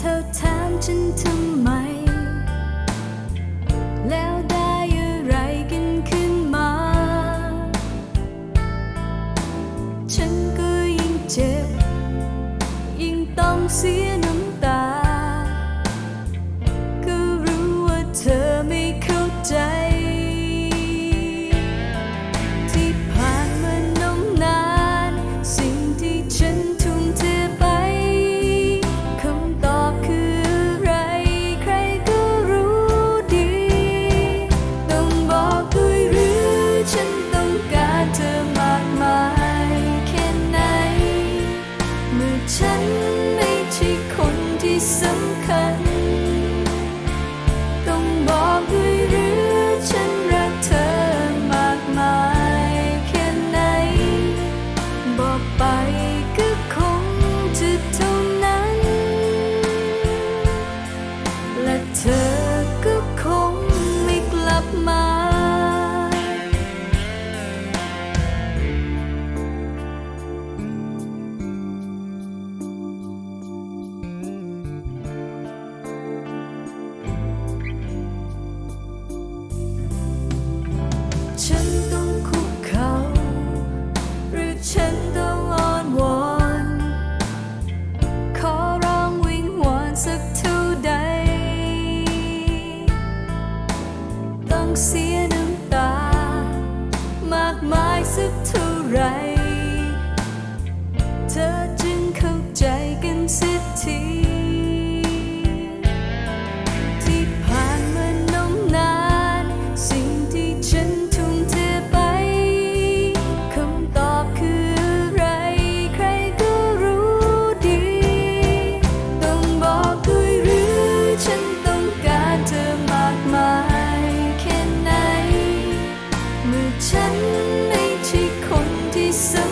เธอถามฉันทำไม แล้วได้อะไรกันขึ้นมา ฉันก็ยิ่งเจ็บ ยิ่งต้องเสียน้ำตา ก็รู้ว่าเธอ้องเสียน้ำตามากมายสักเท่าไร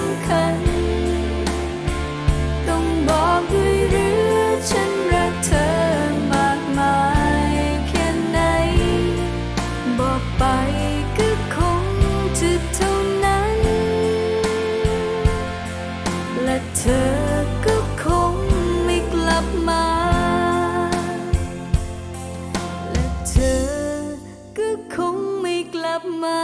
ำคัญ ต้องบอกด้วยหรือฉันรักเธอมากมายแค่ไหน บอกไปก็คงจะเท่านั้น และเธอก็คงไม่กลับมา และเธอก็คงไม่กลับมา